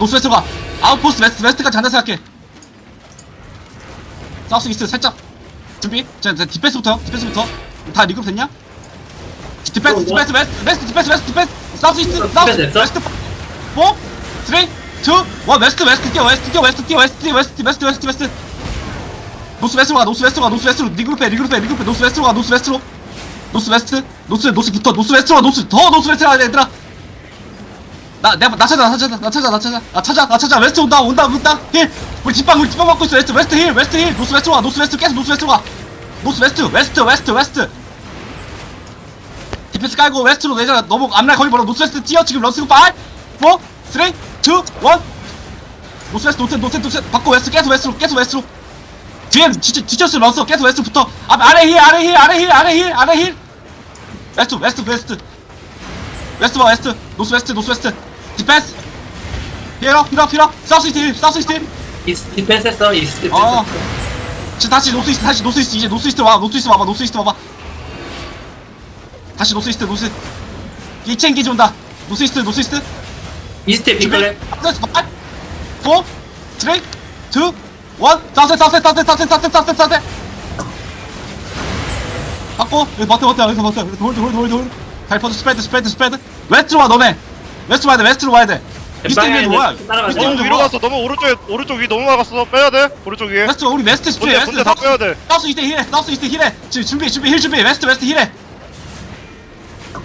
노스 웨스트로 가. 아웃포스트 웨스트 웨스트까지 간다 생각해. 사우스 이스트 살짝 준비. 자 자, 디펜스부터 디펜스부터. 다 리그룹 됐냐? 디펜스 디펜스 웨스트 웨스트 디펜스 웨스트 디펜스. 사우스 이스트 사우스? 웨스트 4 3 2 1 웨스트 웨스트 뛰어 웨스트 뛰어 웨스트 뛰어 웨스트 뛰어 웨스트 웨스트 웨스트 웨스트. 노스 웨스트로 가 노스 웨스트로 가 노스 웨스트로. 리그룹 해 리그룹 해 리그룹 해. 노스 웨스트로 가 노스 웨스트로. 노스 웨스트 노스 노스부터. 노스 웨스트로 가 노스. 더 노스 웨스트로 가 얘들아 나 내가 나 찾아 나 찾아 나 찾아 나 찾아. 나 찾아 나 찾아. 웨스트 온다 온다 온다. 힐. 우리 뒷방 우리 뒷방 막고 있어. 웨스트 웨스트 힐 웨스트 힐. 노스 웨스트로 가 노스 웨스트. 계속 노스 웨스트로 가 노스 웨스트 웨스트 웨스트 웨스트. 디펜스 깔고 웨스트로 내잖아 너무 앞날 거기 멀어. 노스 웨스트 뛰어. 지금 런스고 5 4 3 2 1 노스 웨스트 노스 노스 노스 바꿔 웨스트. 계속 웨스트로 계속 웨스트로. 뒤에 지쳐 지쳤어 런스 계속 웨스트부터. 앞 아래 힐 아래 힐 아래 힐 아래 힐 아래 힐. 웨스트 웨스트 웨스트. 웨스트 봐 웨스트. 노스 웨스트 노스 웨스트 디펜스. 히어 히어 히어 사우스 힐 사우스 힐. 이스 디펜스 했어 이스 디펜스 어. 했어. 지금 다시 노스 이스트 다시 노스 이스트 이제 노스 이스트 와 노스 이스트 와봐 노스 이스트 와봐. 다시 노스 이스트 노스 이 챙기지 온다. 노스 이스트 노스 이스트. 빅클랩 플러스 5 4 3 2 1 사우스 사우스 사우스 사우스 사우스 사우스 사우스 받고 여기 버텨 버텨 여기서 버텨. 홀드 홀드 홀드 홀드. 잘 퍼져. 스프레드 스프레드 스프레드. 웨스트로 와 너네 웨스트로 와야 돼 웨스트로 와야 돼. 이스트 있는 뭐야 따라가자. 이스트 너무 있는 위로 뭐야 갔어. 너무 오른쪽에 오른쪽 위 너무 막았어. 빼야 돼. 오른쪽 위에. 웨스트 우리 웨스트 군대 군대 다 빼야 돼. 사우스 이스트 힐해 사우스 이스트 힐해. 지금 준비 준비 힐 준비. 웨스트 웨스트 힐해.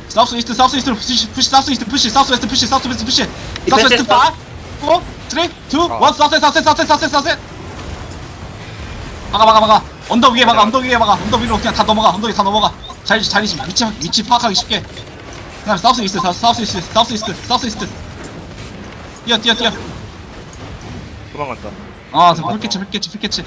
사우스 이스트 사우스 이스트 푸시 푸시 사우스 이스트 푸시 사우스 웨스트 푸시 사우스 웨스트 푸시. 사우스 웨스트 5 4 3 2 1 사우스 사우스 사우스 사우스 사우스. 막아 막아 막아. 언덕 위에 막아 언덕 위에 막아. 언덕 위로 그냥 다 넘어가. 언덕 위다 넘어가. 자리 자리 위치 위치 파악하기 쉽게 그다음 사우스 이스트 사우스 이스트 사우스 이스트 사우스 이스트 뛰어 뛰어 뛰어. 도망간다. 아 풀캐치 풀캐치 풀캐치